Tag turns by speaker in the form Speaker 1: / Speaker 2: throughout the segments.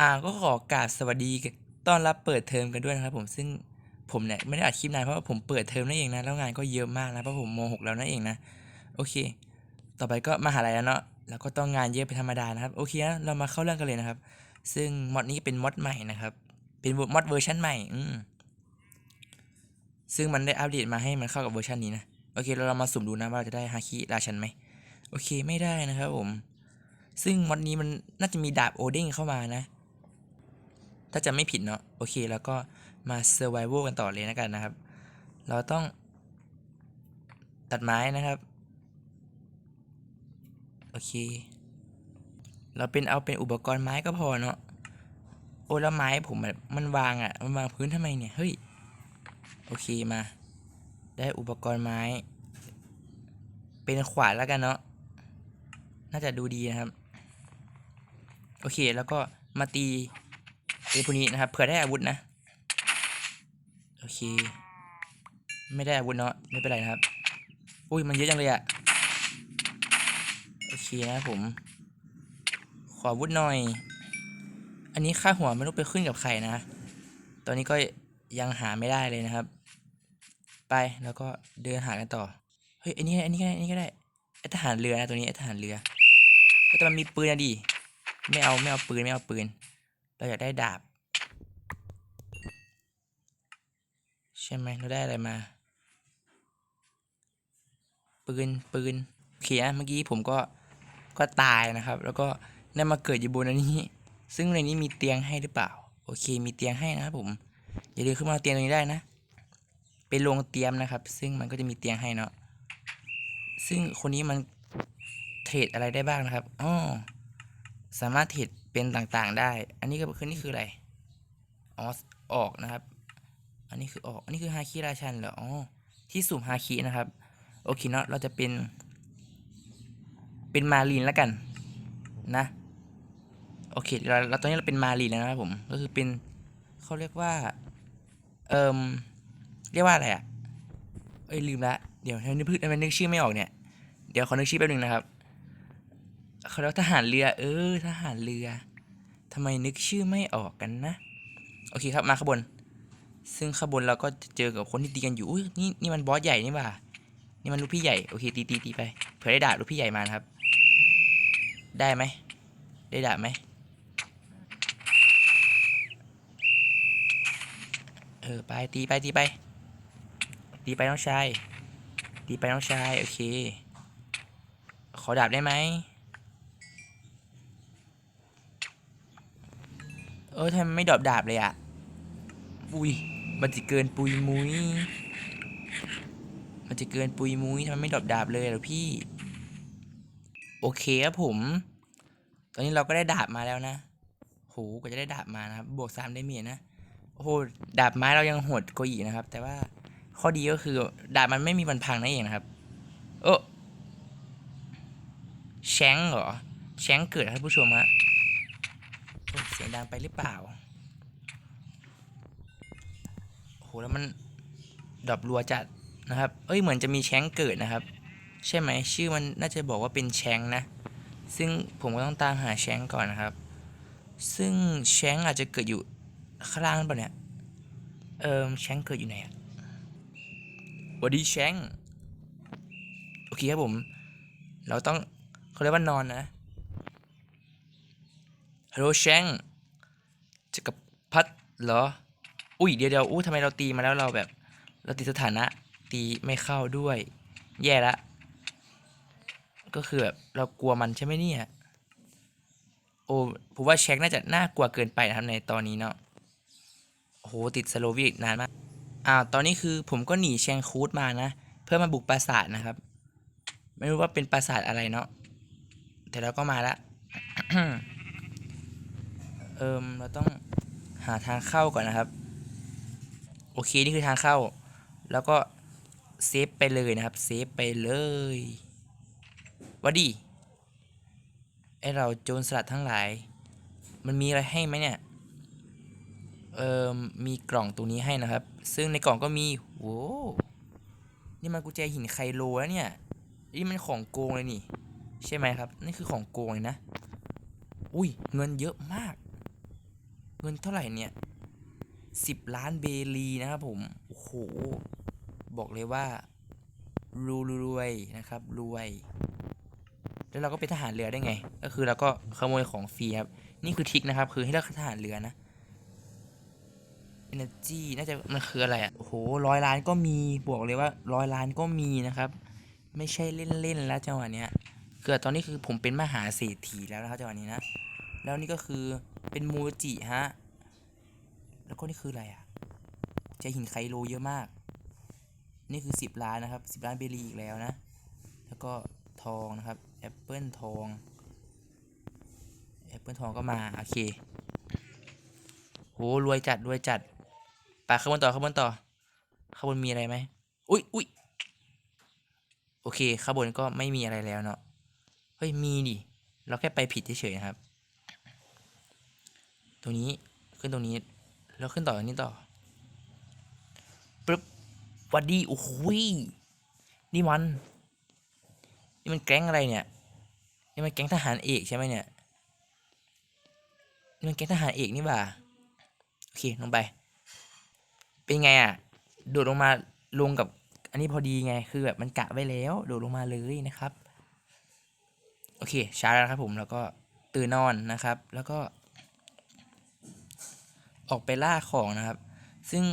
Speaker 1: อ่าก็ขอกราบสวัสดีต้อนรับเปิดเทอมกันด้วยนะครับผมซึ่งผมเนี่ยไม่ได้อัดคลิปนานเพราะว่าผมเปิดเทอมนั่นเองนะแล้วงานก็เยอะมากนะเพราะผมโม .6 แล้วนั่นเองนะโอเค ต่อไปก็มาหาลัยแล้วเนาะแล้วก็ต้องงานเยอะเป็นธรรมดานะครับโอเคนะเรามาเข้าเรื่องกันเลยนะครับ ซึ่งมอดนี้เป็นมอดใหม่นะครับ เป็นมอดเวอร์ชันใหม่อืมซึ่งมันได้อัปเดตมาให้มันเข้ากับเวอร์ชันนี้นะโอเคเราเรามาสุ่มดูนะว่าเราจะได้ฮาคิราชันไหมโอเคไม่ได้นะครับผม ซึ่งมอดนี้มันน่าจะมีดาบโอเด้งเข้ามานะ ถ้าจะไม่ผิดเนาะโอเค แล้วก็มาเซอร์ไวโวกันต่อเลยนะกันนะครับ เราต้องตัดไม้นะครับ โอเค เราเป็นเอาเป็นอุปกรณ์ไม้ก็พอเนาะโอ้แล้วไม้ผมมันวางอะ่ะ มันวางพื้นทำไมเนี่ย เฮ้ย โอเคมา ได้อุปกรณ์ไม้ เป็นขวานแล้วกันเนาะน่าจะดูดีนะครับ โอเคแล้วก็มาตี ไอ้พวกนี้นะครับเผื่อได้อาวุธนะ โอเค ไม่ได้อาวุธเนาะไม่เป็นไรนะครับ อุ้ยมันเยอะจังเลยอะโอเคนะครับผม ขออาวุธหน่อย อันนี้ค่าหัวไม่รู้ไปขึ้นกับใครนะ ตอนนี้ก็ยังหาไม่ได้เลยนะครับ ไปแล้วก็เดินหากันต่อ เฮ้ยอันนี้อันนี้ก็ได้อันนี้ก็ได้ไอทหารเรือนะตัวนี้ไอทหารเรือแต่มันมีปืนนะดิไม่เอาไม่เอาปืนไม่เอาปืน เราอยากได้ดาบ ใช่ไหมเราได้อะไรมา ปืนปืนโอเคนะเมื่อกี้ผมก็ก็ตายนะครับ แล้วก็ได้มาเกิดอยู่บนอันนี้ ซึ่งในนี้มีเตียงให้หรือเปล่า โอเค มีเตียงให้นะครับผมอย่าลืมขึ้นมาเตียงตรงนี้ได้นะ เป็นโรงเตรียมนะครับ ซึ่งมันก็จะมีเตียงให้เนาะซึ่งคนนี้มันเทรดอะไรได้บ้างนะครับอ๋อสามารถเทรดเป็นต่างๆได้ อันนี้ก็คือนี่คืออะไร อ๋อ ออกนะครับ อันนี้คือออก อันนี้คือฮาคิราชันเหรออ๋อที่สุ่มฮาคินะครับ โอเคเนาะเราจะเป็น เป็นมารีนแล้วกัน นะ โอเคเราเราตอนนี้เราเป็นมารีนแล้วนะครับผมก็คือเป็นเขาเรียกว่า เอ่มเรียกว่าอะไรอะเอ้ยลืมละเดี๋ยวนึกพึ่งนนึกชื่อไม่ออกเนี่ย เดี๋ยวขอนึกชื่อแป๊บนึงนะครับเขาเรียกทหารเรือ เออ ทหารเรือทำไมนึกชื่อไม่ออกกันนะ โอเคครับ มาข้างบน ซึ่งข้างบนเราก็จะเจอกับคนที่ตีกันอยู่อุ้ยนี่นี่มันบอสใหญ่นี่ว่านี่มันลูกพี่ใหญ่โอเคตีตีตีไปเผื่อได้ดาบลูกพี่ใหญ่มานะครับ ได้ไหมได้ดาบไหมเออไปตีไปตีไป ตีไปน้องชายตีไปน้องชายโอเค ขอดาบได้ไหมเออทำไมไม่ดอปดาบเลยอะ อุ้ย มันจะเกินปุยมุยมันจะเกินปุยมุยทำไมไม่ดรอปดาบเลยเหรอพี่ โอเคครับผม ตอนนี้เราก็ได้ดาบมาแล้วนะโหก็จะได้ดาบมานะครับ บวกสามได้เมียนะ โอ้โห ดาบไม้เรายังโหดกว่าอีกนะครับ แต่ว่าข้อดีก็คือ ดาบมันไม่มีวันพังนั่นเองนะครับเออแชงเหรอ แชงเกิดครับผู้ชมฮะเสียงดังไปหรือเปล่า โอ้โห แล้วมันดรอปรัวจัดนะครับ เอ้ยเหมือนจะมีแชงเกิดนะครับ ใช่ไหมชื่อมันน่าจะบอกว่าเป็นแชงนะ ซึ่งผมก็ต้องตามหาแชงก่อนนะครับ ซึ่งแชงอาจจะเกิดอยู่ข้างล่างนั่ะเนี่ย เอิมแชงเกิดอยู่ไหนอะวัสดีแชงโอเคครับผม เราต้องเขาเรียกว่านอนนะฮัลโหลแชงจะกับพัดเหรอ อุ้ยเดี๋ยวเดี๋ยวอู้ทำไมเราตีมาแล้วเราแบบ เราติดสถานะตีไม่เข้าด้วย แย่ละ ก็คือแบบเรากลัวมันใช่ไหมเนี่ย โอ้ผมว่าเช็คน่าจะน่ากลัวเกินไปนะครับในตอนนี้เนาะโอ้โหติดสโลวิกนานมากอ่าตอนนี้คือผมก็หนีแชงคูดมานะ เพื่อมาบุกปราสาทนะครับ ไม่รู้ว่าเป็นปราสาทอะไรเนาะแต่เราก็มาละเอิมเราต้องหาทางเข้าก่อนนะครับ โอเคนี่คือทางเข้า แล้วก็เซฟไปเลยนะครับเซฟไปเลยวัดดีไอเราโจรสลัดทั้งหลาย มันมีอะไรให้ไหมเนี่ยเอ่อมีกล่องตรงนี้ให้นะครับ ซึ่งในกล่องก็มีโว้นี่มันกุญแจหินไคโลแล้วเนี่ยนี่มันของโกงเลยนี่ ใช่ไหมครับ นี่คือของโกงเลยนะ อุ้ยเงินเยอะมาก เงินเท่าไหร่เนี่ย สิบล้านเบลีนะครับผม โอ้โห บอกเลยว่ารูรวยนะครับ รวย แล้วเราก็เป็นทหารเรือได้ไง ก็คือเราก็ขโมยของฟรีครับ นี่คือทริกนะครับ คือให้เราทหารเรือนะ energy น่าจะมันคืออะไรอะ โอ้โหร้อยล้านก็มีบอกเลยว่าร้อยล้านก็มีนะครับ ไม่ใช่เล่นๆแล้วจังหวะเนี้ยคือตอนนี้คือผมเป็นมหาเศรษฐีแล้วนะครับจังหวะนี้นะ แล้วนี่ก็คือเป็นโมจิฮะ แล้วก็นี่คืออะไรอะใจหินไคโลเยอะมาก นี่คือสิบล้านนะครับสิบล้านเบลีอีกแล้วนะ แล้วก็ทองนะครับแอปเปิลทองแอปเปิลทองก็มาโอเคโหรวยจัดรวยจัดไปข้างบนต่อข้างบนต่อข้างบนมีอะไรไหมอุ้ยอุ้ยโอเคข้างบนก็ไม่มีอะไรแล้วเนาะเฮ้ยมีดิเราแค่ไปผิดเฉยๆนะครับ ตรงนี้ขึ้นตรงนี้ แล้วขึ้นต่อตรงนี้ต่อปึ๊บวัดดีโอ้โหยนี่มัน นี่มันแก๊งอะไรเนี่ย นี่มันแก๊งทหารเอกใช่ไหมเนี่ย นี่มันแก๊งทหารเอกนี่บ่า โอเคลงไป เป็นไงอะ โดดลงมาลงกับอันนี้พอดีไง คือแบบมันกะไว้แล้ว โดดลงมาเลยนะครับ โอเคช้าแล้วครับผม แล้วก็ตื่นนอนนะครับ แล้วก็ ออกไปล่าของนะครับ ซึ่ง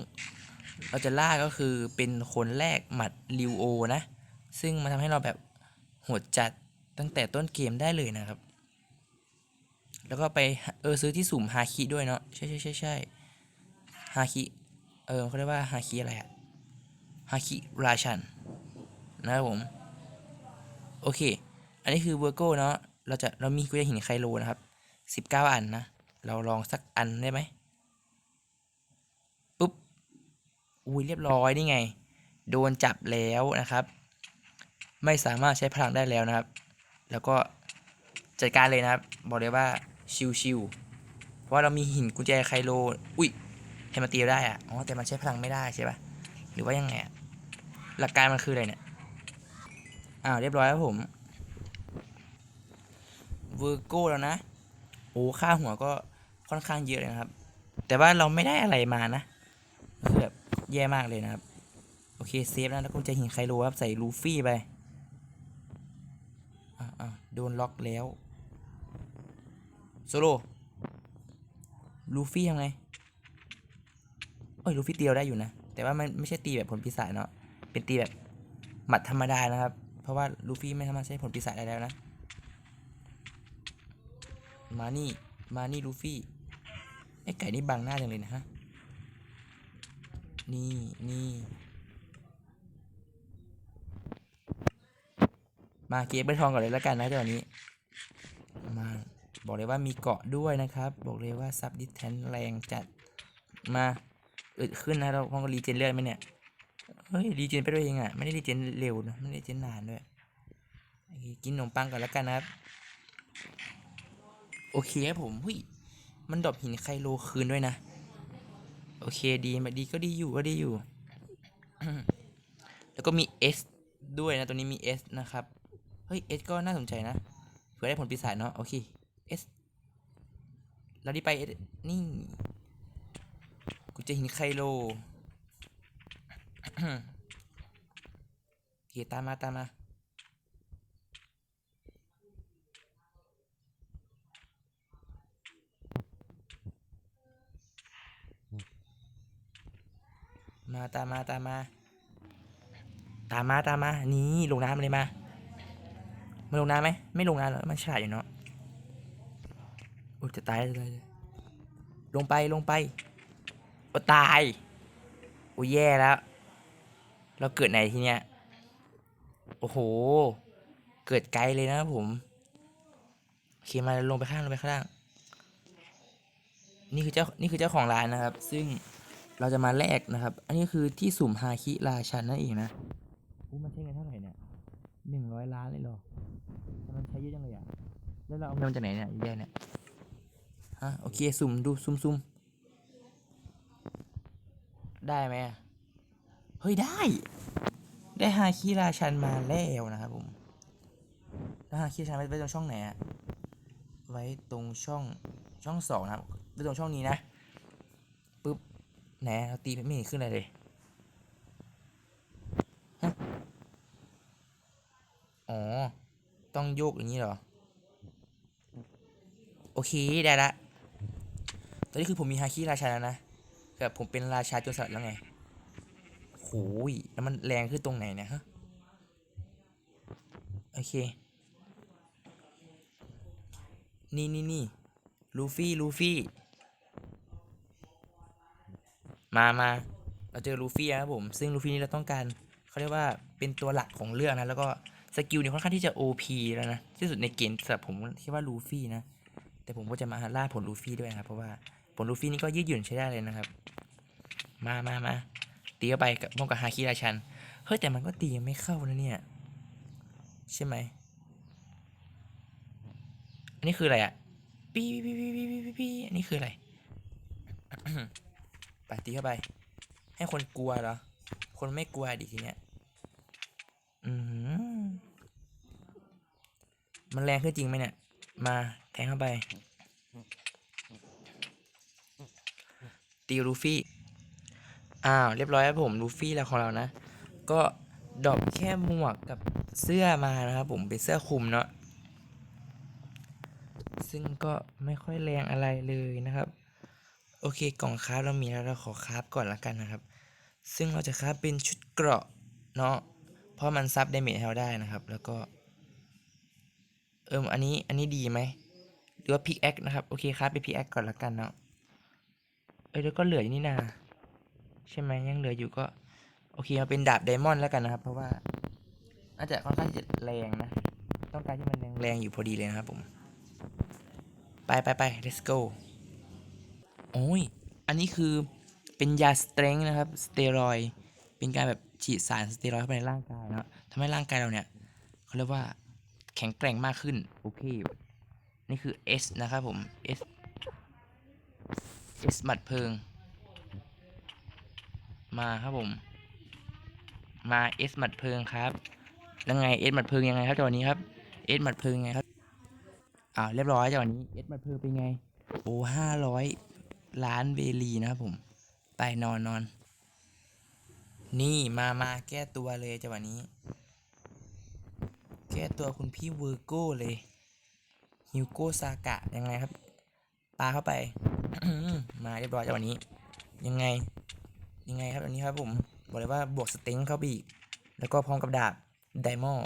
Speaker 1: เราจะล่าก็คือเป็นคนแรกหมัดริวโอนะ ซึ่งมันทำให้เราแบบโหดจัดตั้งแต่ต้นเกมได้เลยนะครับ แล้วก็ไปเออซื้อที่สุ่มฮาคิด้วยเนาะใช่ใช่ใช่ใช่ฮาคิเออเขาเรียกว่าฮาคิอะไรอะฮาคิราชันนะครับผม โอเค อันนี้คือเวอร์โก้เนาะเราจะเรามีกุญแจหินไคโลนะครับสิบเก้าอันนะ เราลองสักอันได้ไหมปุ๊บ อุ้ยเรียบร้อยนี่ไง โดนจับแล้วนะครับ ไม่สามารถใช้พลังได้แล้วนะครับ แล้วก็จัดการเลยนะครับ บอกเลยว่าชิวๆเพราะว่าเรามีหินกุญแจไคโลอุ้ยให้มันตีได้อะอ๋อแต่มันใช้พลังไม่ได้ใช่ปะหรือว่ายังไงหลักการมันคืออะไรเนี่ยอ้าวเรียบร้อยแล้วผมเวอร์โก้แล้วนะโอ้ค่าหัวก็ค่อนข้างเยอะเลยนะครับ แต่ว่าเราไม่ได้อะไรมานะคือแบบ แย่มากเลยนะครับ โอเคเซฟนะแล้วกุญแจหินไคโลครับใส่ลูฟี่ไปอ่าอ่าโดนล็อกแล้วโซโลลูฟี่ยังไงเอ้ยลูฟี่ตีเราได้อยู่นะ แต่ว่ามันไม่ใช่ตีแบบผลปีศาจเนาะเป็นตีแบบหมัดธรรมดานะครับ เพราะว่าลูฟี่ไม่สามารถใช้ผลปีศาจได้แล้วนะมานี่ มานี่ลูฟี่ไอ้ไก่นี่บังหน้าจังเลยนะฮะ นี่นี่มาเก็บใบทองก่อนเลยแล้วกันนะเดี๋ยวนี้ มาบอกเลยว่ามีเกาะด้วยนะครับ บอกเลยว่าซับดิสแทนแรงจัดมาอึดขึ้นนะเราพองก็รีเจนเลือดไหมเนี่ยเฮ้ยรีเจนไปด้วยเองอะไม่ได้รีเจนเร็วนะไม่ได้รีเจนนานด้วยกินขนมปังก่อนแล้วกันนะครับโอเคครับผมหุยมันดรอปหินไคโลคืนด้วยนะ โอเคดีมาดีก็ดีอยู่ก็ดีอยู่ แล้วก็มี S ด้วยนะตัวนี้มี S นะครับ เฮ้ย S ก็น่าสนใจนะเผื่อได้ผลปีศาจเนาะโอเค S เราดีไป S นี่ กูจะหินไคโลโอเคตามมาตามมา มาตามมาตามมา ตามมาตามมา นี่ลงน้ำเลยมามาลงน้ำไหมไม่ลงน้ำหรอกมันฉลาดอยู่เนาะโอ้จะตายจะตายลงไปลงไปโอ้ตายโอ้แย่แล้ว เราเกิดไหนทีเนี้ยโอ้โห เกิดไกลเลยนะผมโอเคมาลงไปข้างลงไปข้างล่าง นี่คือเจ้า นี่คือเจ้าของร้านนะครับ ซึ่ง เราจะมาแลกนะครับ อันนี้คือที่สุ่มฮาคิราชันนั่นเองนะอู้มันใช้เงินเท่าไหร่เนี่ยหนึ่งร้อยล้านเลยเหรอแต่มันใช้เยอะจังเลยอะ แล้วเราเอาเงินมาจากไหนเนี่ยแย่เนี่ย ฮะ โอเค สุ่มดู สุ่มสุ่มได้ไหมอะเฮ้ย ได้ ได้ฮาคิราชันมาแล้วนะครับผม แล้วฮาคิราชันไว้ไว้ตรงช่องไหนอะไว้ตรงช่องช่องสองนะครับไว้ตรงช่องนี้นะ ไหนเราตีไม่เห็นขึ้นอะไรเลยฮะอ๋อ ต้องโยกอย่างนี้เหรอ โอเค ได้ละ ตอนนี้คือผมมีฮาคิราชาแล้วนะแบบผมเป็นราชาโจรสลัดแล้วไงโหยแล้วมันแรงขึ้นตรงไหนเนี่ยฮะ โอเค นี่นี่นี่ลูฟี่ ลูฟี่ มามาเราเจอลูฟี่นะครับผม ซึ่งลูฟี่นี่เราต้องการเขาเรียกว่าเป็นตัวหลักของเรื่องนะ แล้วก็สกิลเนี่ยค่อนข้างที่จะ OP แล้วนะ ที่สุดในเกมสำหรับผมคิดว่าลูฟี่นะ แต่ผมก็จะมาล่าผลลูฟี่ด้วยนะครับ เพราะว่าผลลูฟี่นี่ก็ยืดหยุ่นใช้ได้เลยนะครับ มามามาตีเข้าไปกับป้องกับฮาคิราชัน เฮ้ยแต่มันก็ตียังไม่เข้านะเนี่ย ใช่ไหม อันนี้คืออะไรอะปีปีปีปีปีปีปีอันนี้คืออะไร ตีเข้าไป ให้คนกลัวเหรอ คนไม่กลัวดิทีเนี้ยอือหือมันแรงขึ้นจริงไหมเนี่ย มาแทงเข้าไป ตีลูฟี่ อ้าว เรียบร้อยครับผมลูฟี่แล้วของเรานะ ก็ดอปแค่หมวกกับเสื้อมานะครับผมเป็นเสื้อคลุมเนาะซึ่งก็ไม่ค่อยแรงอะไรเลยนะครับ โอเคกล่องคราฟเรามีแล้วเราขอคราฟก่อนละกันนะครับ ซึ่งเราจะคราฟเป็นชุดเกราะเนาะเพราะมันซับเดเมจเราได้นะครับ แล้วก็ เอิมอันนี้อันนี้ดีไหมหรือว่าพิกแอคนะครับ โอเคครับไปพิกแอคก่อนละกันเนาะเอ้ยแล้วก็เหลืออยู่นี่นาใช่ไหมยังเหลืออยู่ก็โอเคมาเป็นดาบไดมอนด์แล้วกันนะครับ เพราะว่าน่าจะค่อนข้างจะแรงนะ ต้องการที่มันแรงๆอยู่พอดีเลยนะครับผม ไปไปไป let's go โอ้ย อันนี้คือเป็นยาสเตรงนะครับ สเตียรอยเป็นการแบบฉีดสารสเตียรอยเข้าไปในร่างกายนะทำให้ร่างกายเราเนี่ยเขาเรียกว่าแข็งแกร่งมากขึ้น โอเค นี่คือ S นะครับผม S S หมัดเพลิง มาครับผม มา S หมัดเพลิงครับแล้วไง S หมัดเพลิงยังไงครับจังหวะนี้ครับ S หมัดเพลิงยังไงครับ อ่าเรียบร้อยจังหวะนี้ S หมัดเพลิงเป็นไง โอ้ห้าร้อย ล้านเบลีนะครับผม ไปนอนนอน นี่มามาแก้ตัวเลยจังหวะนี้ แก้ตัวคุณพี่เวอร์โก้เลย ฮิวโก้ซากะยังไงครับ ปาเข้าไป มาเรียบร้อยจังหวะนี้ ยังไง ยังไงครับอันนี้ครับผม บอกเลยว่าบวกสเต็งเข้าไปอีก แล้วก็พร้อมกับดาบไดมอน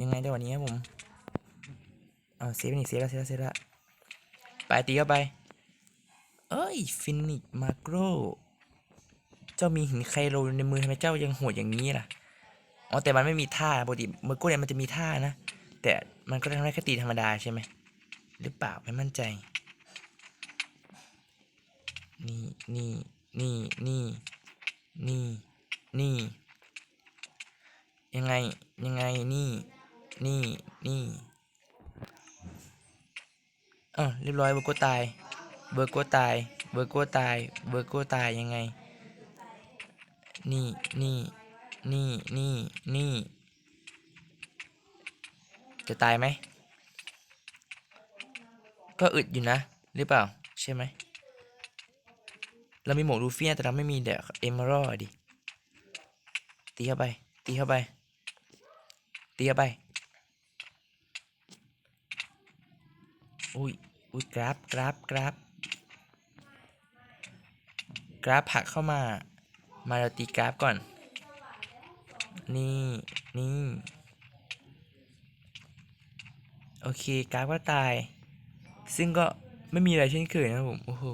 Speaker 1: ยังไงจังหวะนี้ครับผม เอาเซฟอีกเซฟแล้วเซฟแล้วเซฟแล้วไปตีเข้าไป เอ้ยฟินิกมาโกรเจ้ามีหินไคโรในมือทำไมเจ้ายังโหดอย่างนี้ล่ะอ๋อแต่มันไม่มีท่าปกติมอร์โก้เนี่ยมันจะมีท่านะ แต่มันก็ทำได้แค่ตีธรรมดาใช่ไหมหรือเปล่าไม่มั่นใจ นี่นี่นี่นี่นี่นี่ยังไงยังไงนี่ นี่นี่อะเรียบร้อยเบอร์โก้ตาย เบอร์โก้ตาย เบอร์โก้ตาย เบอร์โก้ตายยังไง นี่นี่นี่นี่นี่ จะตายไหม ก็อึดอยู่นะ หรือเปล่า ใช่ไหม เรามีหมวกลูฟี่แต่เราไม่มีเดอะเอมเมอรัลดิ ตีเข้าไป ตีเข้าไป ตีเข้าไปอุ้ยอุ้ยกราฟกราฟกราฟ กราฟผักเข้ามา มาเราตีกราฟก่อน นี่นี่โอเคกราฟก็ตาย ซึ่งก็ไม่มีอะไรเช่นเคยนะผม โอ้โห